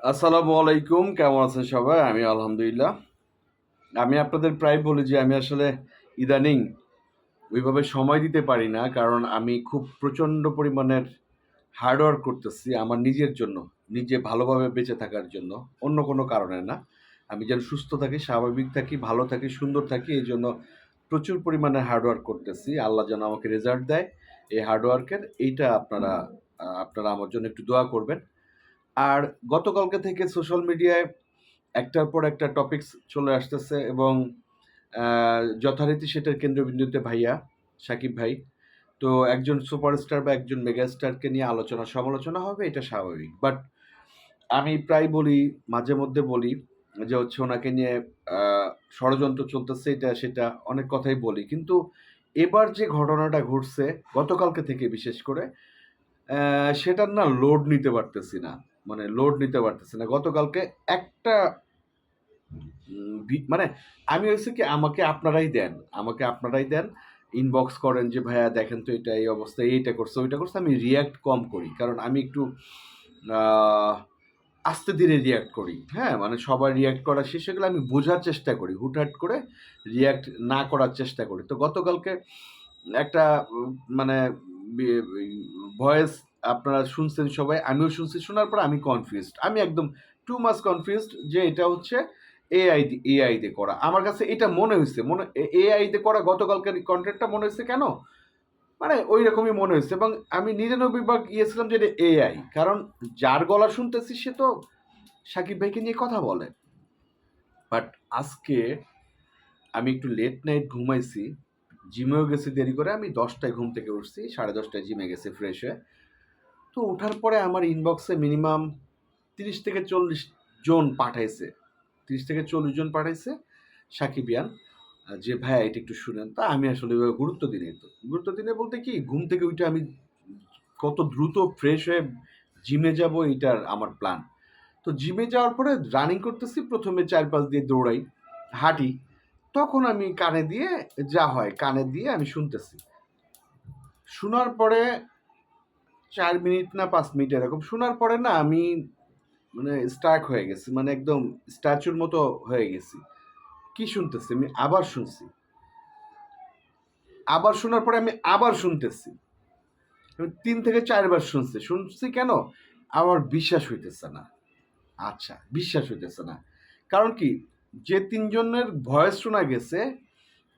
আসসালামু আলাইকুম, কেমন আছেন সবাই? আমি আলহামদুলিল্লাহ। আমি আপনাদের প্রায় বলি যে আমি আসলে ইদানিং ওইভাবে সময় দিতে পারি না, কারণ আমি খুব প্রচণ্ড পরিমাণের হার্ডওয়ার্ক করতেছি আমার নিজের জন্য, নিজে ভালোভাবে বেঁচে থাকার জন্য, অন্য কোনো কারণে না। আমি যেন সুস্থ থাকি, স্বাভাবিক থাকি, ভালো থাকি, সুন্দর থাকি, এই জন্য প্রচুর পরিমাণে হার্ডওয়ার্ক করতেছি। আল্লাহ যেন আমাকে রেজাল্ট দেয় এই হার্ডওয়ার্কের এইটা আপনারা আপনারা আমার জন্য একটু দোয়া করবেন। আর গতকালকে থেকে সোশ্যাল মিডিয়ায় একটার পর একটা টপিকস চলে আসতেছে এবং যথারীতি সেটার কেন্দ্রবিন্দুতে ভাইয়া, সাকিব ভাই, তো একজন সুপারস্টার বা একজন মেগাস্টারকে নিয়ে আলোচনা সমালোচনা হবে, এটা স্বাভাবিক। বাট আমি প্রায় বলি, মাঝে মধ্যে বলি যে হচ্ছে ওনাকে নিয়ে ষড়যন্ত্র চলতেছে, এটা সেটা অনেক কথাই বলি। কিন্তু এবার যে ঘটনাটা ঘটছে গতকালকে থেকে বিশেষ করে সেটার না লোড নিতে পারতেছি না। মানে লোড নিতে পারতেছে না। গতকালকে একটা মানে আমি হয়েছে কি, আমাকে আপনারাই দেন, আমাকে আপনারাই দেন ইনবক্স করেন যে, ভাইয়া, দেখেন তো এটা এই অবস্থা এইটা করছে, ওইটা করছে। আমি রিয়াক্ট কম করি, কারণ আমি একটু আস্তে ধীরে রিয়াক্ট করি হ্যাঁ? মানে সবাই রিয়াক্ট করা শেষে গেলে আমি বোঝার চেষ্টা করি, হুটহাট করে রিয়াক্ট না করার চেষ্টা করি। তো গতকালকে একটা মানে ভয়েস আপনারা শুনছেন সবাই, আমিও শুনছি, শোনার পর আমি কনফিউজড আমি একদম টু মাস কনফিউজড যে এটা হচ্ছে এআই এআই দিয়ে করা। আমার কাছে এটা মনে হয়েছে, মনে এআই দিয়ে করা গতকালকের কন্টেন্টটা মনে হয়েছে কেন? মানে ওই রকমই মনে হয়েছে এবং আমি নিরানব্বই গিয়েছিলাম যে এটা এআই কারণ যার গলা শুনতেছি সে তো সাকিব ভাইকে নিয়ে কথা বলে। বাট আজকে আমি একটু লেট নাইট ঘুমাইছি জিমেও গেছি দেরি করে, আমি দশটায় ঘুম থেকে উঠছি, সাড়ে দশটায় জিমে গেছি ফ্রেশ হয়ে। তো ওঠার পরে আমার ইনবক্সে মিনিমাম তিরিশ থেকে চল্লিশ জন পাঠাইছে। তিরিশ থেকে চল্লিশ জন পাঠাইছে সাকিবিয়ান যে, ভাইয়া, এটা একটু শুনেন। তা আমি আসলে গুরুত্ব দিই নাই তো। গুরুত্ব দিনে বলতে কি, ঘুম থেকে উঠে আমি কত দ্রুত ফ্রেশ হয়ে জিমে যাব, এইটার আমার প্ল্যান তো জিমে যাওয়ার পরে রানিং করতেছি, প্রথমে চার পাঁচ দিয়ে দৌড়াই, হাঁটি। তখন আমি কানে দিয়ে, যা হয় কানে দিয়ে আমি শুনতেছি। শোনার পরে চার মিনিট না পাঁচ মিনিট এরকম। শোনার পরে না আমি মানে স্টার্ক হয়ে গেছি মানে একদম স্ট্যাচুর মতো হয়ে গেছি। কি শুনতেছি? আমি আবার শুনছি। আবার শোনার পরে আমি আবার শুনতেছি। আমি তিন থেকে চারবার শুনছি। শুনছি কেন? আমার বিশ্বাস হইতেছে না। আচ্ছা বিশ্বাস হইতেছে না। কারণ কি? যে তিনজনের ভয়েস শোনা গেছে,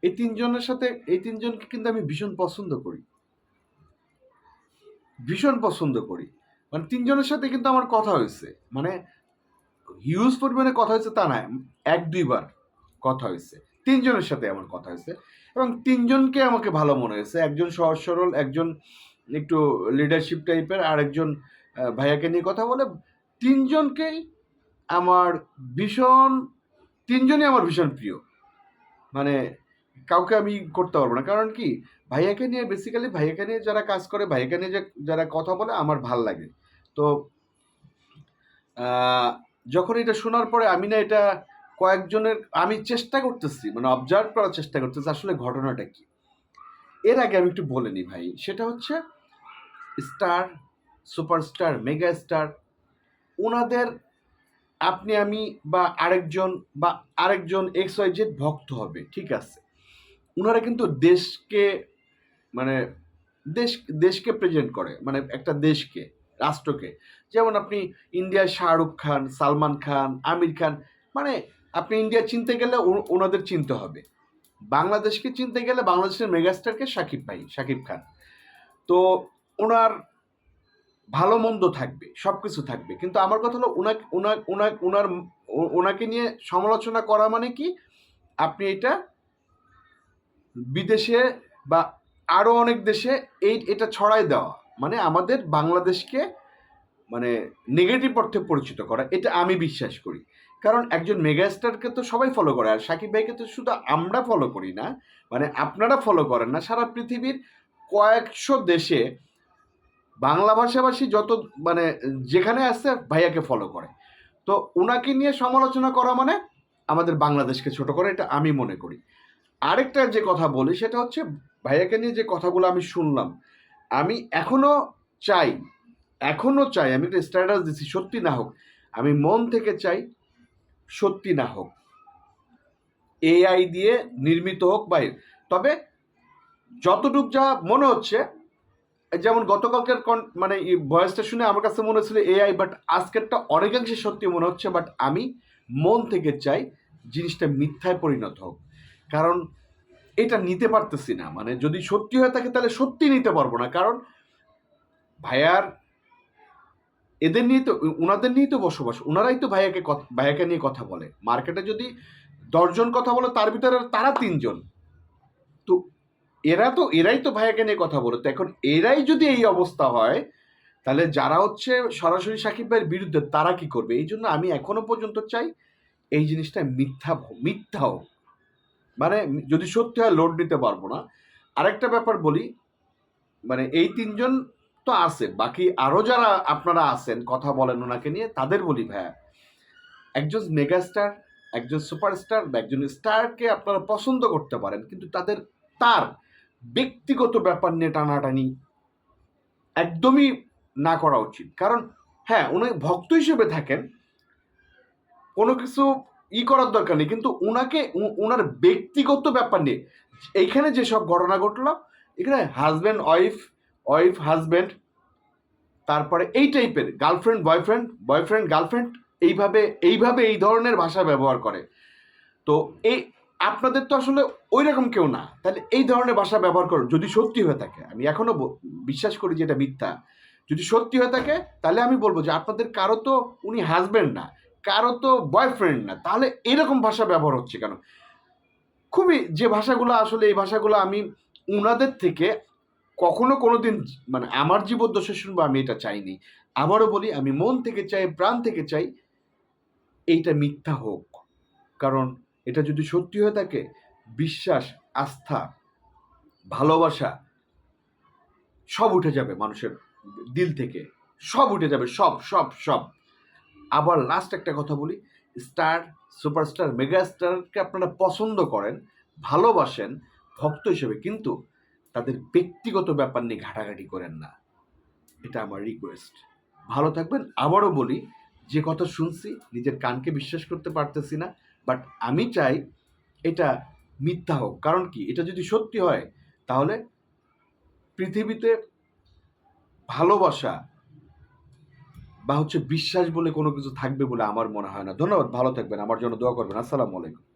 এই তিনজনের সাথে, এই তিনজনকে কিন্তু আমি ভীষণ পছন্দ করি। ভীষণ পছন্দ করি। মানে তিনজনের সাথে কিন্তু আমার কথা হয়েছে। মানে হিউজ পরিমাণে কথা হয়েছে তা না এক দুইবার কথা হয়েছে। তিনজনের সাথে আমার কথা হয়েছে এবং তিনজনকে আমাকে ভালো মনে হয়েছে। একজন সহজ সরল, একজন একটু লিডারশিপ টাইপের আর একজন ভাইয়াকে নিয়ে কথা বলে তিনজনকেই আমার ভীষণ, তিনজনই আমার ভীষণ প্রিয়। মানে কাউকে আমি করতে পারব না। কারণ কি? ভাইয়াকে নিয়ে বেসিক্যালি ভাইয়াকে নিয়ে যারা কাজ করে, ভাইয়াকে নিয়ে যে যারা কথা বলে আমার ভালো লাগে। তো যখন এটা শোনার পরে আমি না এটা কয়েকজনের, আমি চেষ্টা করতেছি মানে অবজার্ভ করার চেষ্টা করতেছি আসলে ঘটনাটা কি। এর আগে আমি একটু বলে নিই ভাই, সেটা হচ্ছে স্টার সুপারস্টার মেগা স্টার ওনাদের আপনি আমি বা আরেকজন বা আরেকজন এক্স ওয়াই জেড ভক্ত হবে, ঠিক আছে। ওনারা কিন্তু দেশকে মানে দেশ, দেশকে প্রেজেন্ট করে মানে একটা দেশকে, রাষ্ট্রকে। যেমন আপনি ইন্ডিয়ার শাহরুখ খান, সালমান খান, আমির খান মানে আপনি ইন্ডিয়া চিনতে গেলে ওনাদের চিনতে হবে। বাংলাদেশকে চিনতে গেলে বাংলাদেশের মেগাস্টারকে সাকিব ভাই, সাকিব খান। তো ওনার ভালো মন্দ থাকবে সব কিছু থাকবে। কিন্তু আমার কথা হলো ওনাকে ওনার ওনার ওনাকে নিয়ে সমালোচনা করা মানে কি? আপনি এটা বিদেশে বা আরও অনেক দেশে এই, এটা ছড়াই দেওয়া। মানে আমাদের বাংলাদেশকে মানে নেগেটিভ অর্থে পরিচিত করা, এটা আমি বিশ্বাস করি। কারণ একজন মেগাস্টারকে তো সবাই ফলো করে, আর সাকিব ভাইকে তো শুধু আমরা ফলো করি না মানে আপনারা ফলো করেন না, সারা পৃথিবীর কয়েকশো দেশে বাংলা ভাষাভাষী যত মানে যেখানে আসছে ভাইয়াকে ফলো করে। তো ওনাকে নিয়ে সমালোচনা করা মানে আমাদের বাংলাদেশকে ছোট করে, এটা আমি মনে করি। আরেকটা যে কথা বলি, সেটা হচ্ছে ভাইয়াকে নিয়ে যে কথাগুলো আমি শুনলাম, আমি এখনও চাই এখনও চাই, আমি একটা স্ট্যাটাস দিচ্ছি সত্যি না হোক, আমি মন থেকে চাই সত্যি না হোক। এআই দিয়ে নির্মিত হোক বা এ- তবে যতটুক যা মনে হচ্ছে, যেমন গতকালকের মানে ভয়েসটা শুনে আমার কাছে মনে হচ্ছিল এআই বাট আজকেরটা অনেকাংশে সত্যি মনে হচ্ছে বাট আমি মন থেকে চাই জিনিসটা মিথ্যায় পরিণত হোক। কারণ এটা নিতে পারতেছি না। মানে যদি সত্যি হয়ে থাকে তাহলে সত্যি নিতে পারব না। কারণ ভাইয়ার এদের নিয়ে তো ওনাদের নিয়েই তো বসবাস। ওনারাই তো ভাইয়াকে ভাইয়াকে নিয়ে কথা বলে। মার্কেটে যদি দশজন কথা বলে, তার ভিতরে তারা তিনজন। তো এরা তো, এরাই তো ভাইয়াকে নিয়ে কথা বলে। তো এখন এরাই যদি এই অবস্থা হয়, তাহলে যারা হচ্ছে সরাসরি সাকিব ভাইয়ের বিরুদ্ধে, তারা কি করবে? এই জন্য আমি এখনও পর্যন্ত চাই এই জিনিসটা মিথ্যা মিথ্যা হোক। মানে যদি সত্যি হয় লোড নিতে পারব না। আরেকটা ব্যাপার বলি মানে এই তিনজন তো আছে, বাকি আরও যারা আপনারা আছেন, কথা বলেন ওনাকে নিয়ে, তাদের বলি ভাইয়া, একজন মেগাস্টার একজন সুপারস্টার বা একজন স্টারকে আপনারা পছন্দ করতে পারেন, কিন্তু তাদের তার ব্যক্তিগত ব্যাপার নিয়ে টানাটানি একদমই না করা উচিত। কারণ হ্যাঁ উনি ভক্ত হিসেবে থাকেন, কোনো কিছু ই করার দরকার নেই। কিন্তু ওনাকে ওনার ব্যক্তিগত ব্যাপার নিয়ে, এইখানে যেসব ঘটনা ঘটলো, এখানে হাজব্যান্ড ওয়াইফ ওয়াইফ হাজব্যান্ড তারপরে এই টাইপের গার্লফ্রেন্ড বয়ফ্রেন্ড বয়ফ্রেন্ড গার্লফ্রেন্ড এইভাবে এইভাবে এই ধরনের ভাষা ব্যবহার করে। তো এই, আপনাদের তো আসলে ওই রকম কেউ না। তাহলে এই ধরনের ভাষা ব্যবহার করো যদি সত্যি হয়ে থাকে। আমি এখনও বিশ্বাস করি যে এটা মিথ্যা। যদি সত্যি হয়ে থাকে, তাহলে আমি বলব যে আপনাদের কারও তো উনি হাজব্যান্ড না। কারও তো বয়ফ্রেন্ড না। তাহলে এরকম ভাষা ব্যবহার হচ্ছে কেন? খুবই যে ভাষাগুলো আসলে এই ভাষাগুলো আমি উনাদের থেকে কখনো কোনো দিন মানে আমার জীবদ্দশা শুনব আমি এটা চাইনি। আবারও বলি, আমি মন থেকে চাই, প্রাণ থেকে চাই, এইটা মিথ্যা হোক। কারণ এটা যদি সত্যি হয়ে থাকে, বিশ্বাস, আস্থা, ভালোবাসা, সব উঠে যাবে মানুষের দিল থেকে। সব উঠে যাবে, সব সব সব। আবার লাস্ট একটা কথা বলি স্টার সুপারস্টার মেগা স্টারকে আপনারা পছন্দ করেন, ভালোবাসেন, ভক্ত হিসেবে, কিন্তু তাদের ব্যক্তিগত ব্যাপার নিয়ে ঘাটাঘাটি করেন না। এটা আমার রিকোয়েস্ট ভালো থাকবেন। আবারও বলি, যে কথা শুনছি, নিজের কানকে বিশ্বাস করতে পারতেছি না বাট আমি চাই এটা মিথ্যা হোক। কারণ কি? এটা যদি সত্যি হয়, তাহলে পৃথিবীতে ভালোবাসা বা হচ্ছে বিশ্বাস বলে কোনো কিছু থাকবে বলে আমার মনে হয় না। ধন্যবাদ, ভালো থাকবেন, আমার জন্য দোয়া করবেন। আসসালামু আলাইকুম।